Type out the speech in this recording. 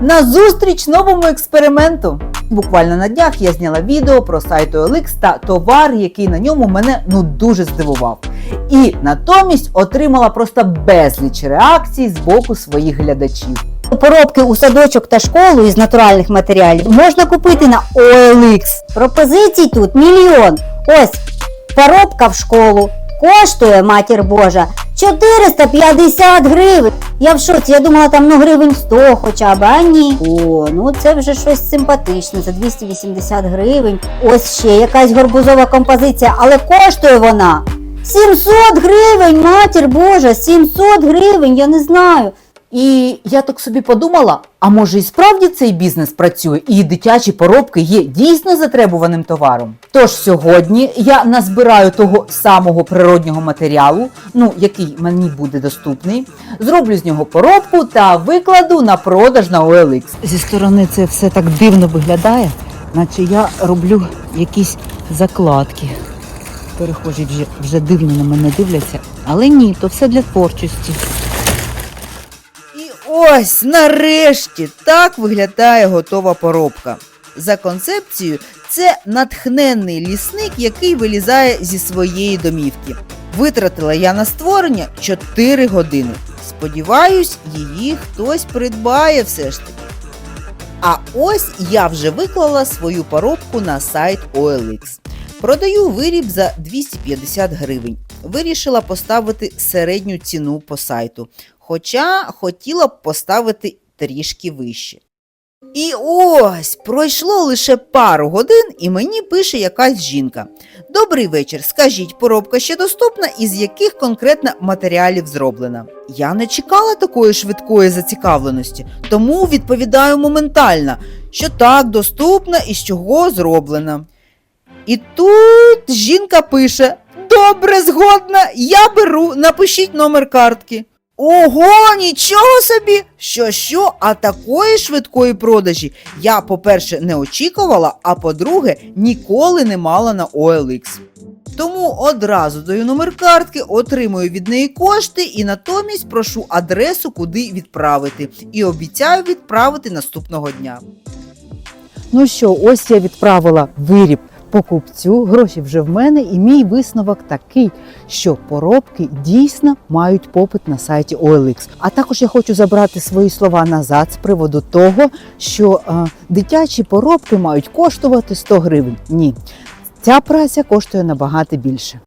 На зустріч новому експерименту. Буквально на днях я зняла відео про сайт OLX та товар, який на ньому мене ну дуже здивував. І натомість отримала просто безліч реакцій з боку своїх глядачів. Поробки у садочок та школу із натуральних матеріалів можна купити на OLX. Пропозицій тут мільйон. Ось поробка в школу коштує матір Божа 450 гривень. Я в шоці, я думала там ну гривень 100 хоча б, а ні. О, ну це вже щось симпатичне за 280 гривень. Ось ще якась горбузова композиція, але коштує вона 700 гривень, матір Божа, 700 гривень, я не знаю. І я так собі подумала: а може і справді цей бізнес працює, і дитячі поробки є дійсно затребуваним товаром. Тож сьогодні я назбираю того самого природнього матеріалу, ну який мені буде доступний, зроблю з нього поробку та викладу на продаж на OLX. Зі сторони це все так дивно виглядає, наче я роблю якісь закладки. Перехожі вже, вже дивно на мене дивляться, але ні, то все для творчості. Ось нарешті так виглядає готова поробка. За концепцією, це натхненний лісник, який вилізає зі своєї домівки. Витратила я на створення 4 години. Сподіваюсь, її хтось придбає все ж таки. А ось я вже виклала свою поробку на сайт OLX. Продаю виріб за 250 гривень. Вирішила поставити середню ціну по сайту, хоча хотіла б поставити трішки вище. І ось пройшло лише пару годин, і мені пише якась жінка. Добрий вечір. Скажіть, поробка ще доступна і з яких конкретно матеріалів зроблена? Я не чекала такої швидкої зацікавленості, тому відповідаю моментально, що так, доступна і з чого зроблена. І тут жінка пише: Добре, згодна, я беру, напишіть номер картки. Ого, нічого собі! Що що, а такої швидкої продажі я, по-перше, не очікувала, а по-друге, ніколи не мала на OLX. Тому одразу даю номер картки, отримую від неї кошти і натомість прошу адресу, куди відправити. І обіцяю відправити наступного дня. Ну що, ось я відправила виріб покупцю, гроші вже в мене, і мій висновок такий, що поробки дійсно мають попит на сайті OLX. А також я хочу забрати свої слова назад з приводу того, що е, дитячі поробки мають коштувати 100 гривень. Ні, ця праця коштує набагато більше.